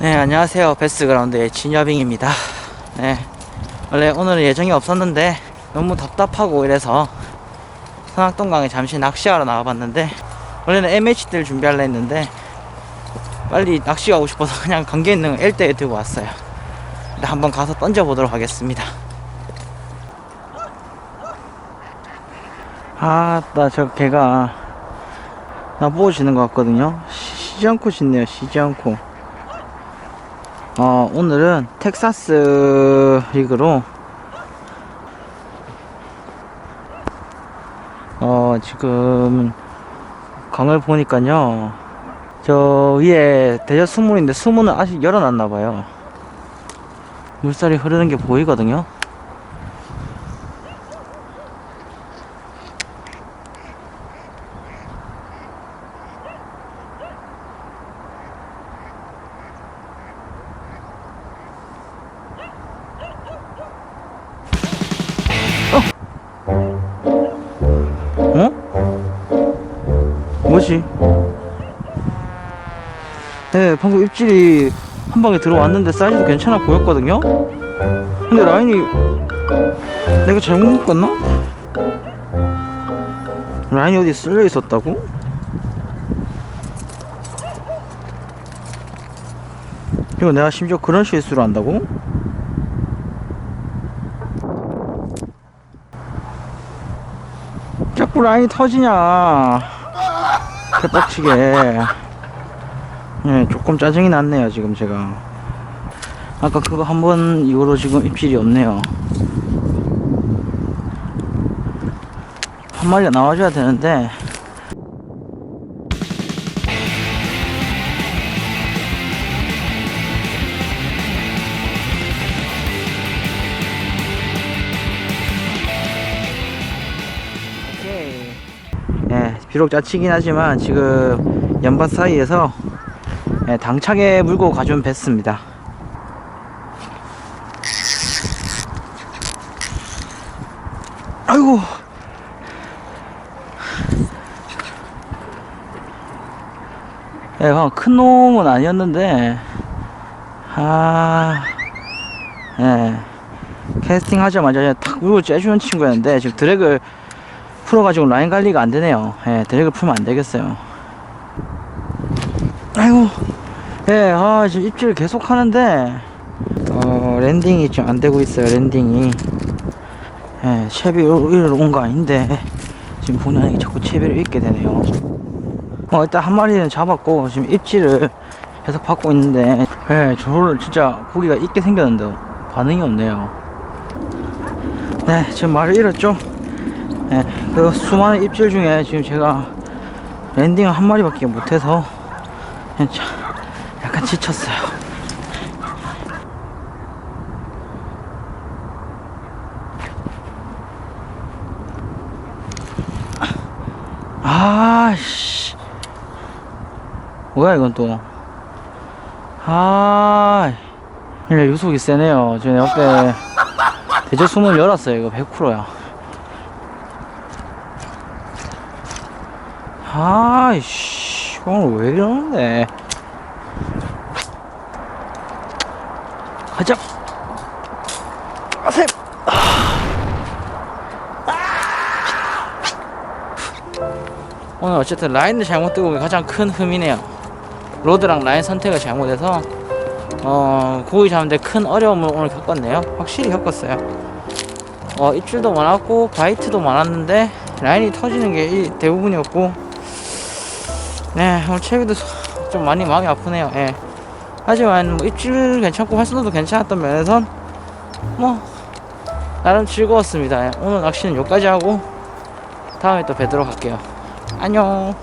안녕하세요. 베스그라운드의 진여빙입니다. 네 원래 오늘은 예정이 없었는데 너무 답답하고 이래서 선악동강에 잠시 낚시하러 나와봤는데 원래는 MH들 준비하려 했는데 빨리 낚시 가고 싶어서 그냥 관계 있는 L대에 들고 왔어요. 근데 한번 가서 던져보도록 하겠습니다. 아나 저 개가 나 보고 지는 것 같거든요. 시- 쉬지 않고 짖네요 쉬지 않고 어, 오늘은 텍사스 리그로 어, 지금 강을 보니까요. 저 위에 대저 수문인데 수문은 아직 열어놨나 봐요. 물살이 흐르는 게 보이거든요. 뭐지? 네, 방금 입질이 한 방에 들어왔는데 사이즈도 괜찮아 보였거든요? 근데 라인이 내가 잘못 묶었나? 라인이 어디 쓸려 있었다고? 이거 내가 심지어 그런 실수를 한다고? 자꾸 라인이 터지냐 개빡치게. 예 조금 짜증이 났네요 지금 제가. 아까 그거 한 번 이후로 지금 입질이 없네요. 한 마리가 나와줘야 되는데 비록 짜치긴 하지만 지금 연반 사이에서 예, 당차게 물고 가준 뱄습니다. 아이고. 예, 그냥 큰 놈은 아니었는데, 아, 예, 캐스팅 하자마자 탁 물고 째주는 친구였는데, 지금 드랙을 풀어가지고 라인 관리가 안 되네요. 예, 드랙을 풀면 안 되겠어요. 아이고, 예, 아, 지금 입질 계속 하는데, 어, 랜딩이 좀 안 되고 있어요, 랜딩이. 예, 채비를 온거 아닌데, 지금 아니게 자꾸 채비를 잃게 되네요. 어, 일단 한 마리는 잡았고, 지금 입질을 계속 받고 있는데, 예, 저를 진짜 고기가 있게 생겼는데, 반응이 없네요. 네, 지금 말을 잃었죠? 예, 그 수많은 입질 중에 지금 제가 랜딩을 한 마리밖에 못해서 약간 지쳤어요. 아씨 뭐야 이건 또 아, 유속이 세네요. 저 옆에 대저 숨을 열었어요. 이거 100%야. 아이씨, 오늘 왜 이러는데? 가자! 아셈! 오늘 어쨌든 라인을 잘못 뜨고 게 가장 큰 흠이네요. 로드랑 라인 선택을 잘못해서 어 고기 잡는데 큰 어려움을 오늘 겪었네요. 확실히 겪었어요. 어 입질도 많았고 바이트도 많았는데 라인이 터지는 게이 대부분이었고 네 오늘 채비도 좀 많이 마음이 아프네요. 예. 하지만 뭐 입질 괜찮고 활성도도 괜찮았던 면에선 뭐 나름 즐거웠습니다. 예, 오늘 낚시는 여기까지 하고 다음에 또 뵈도록 할게요. 안녕.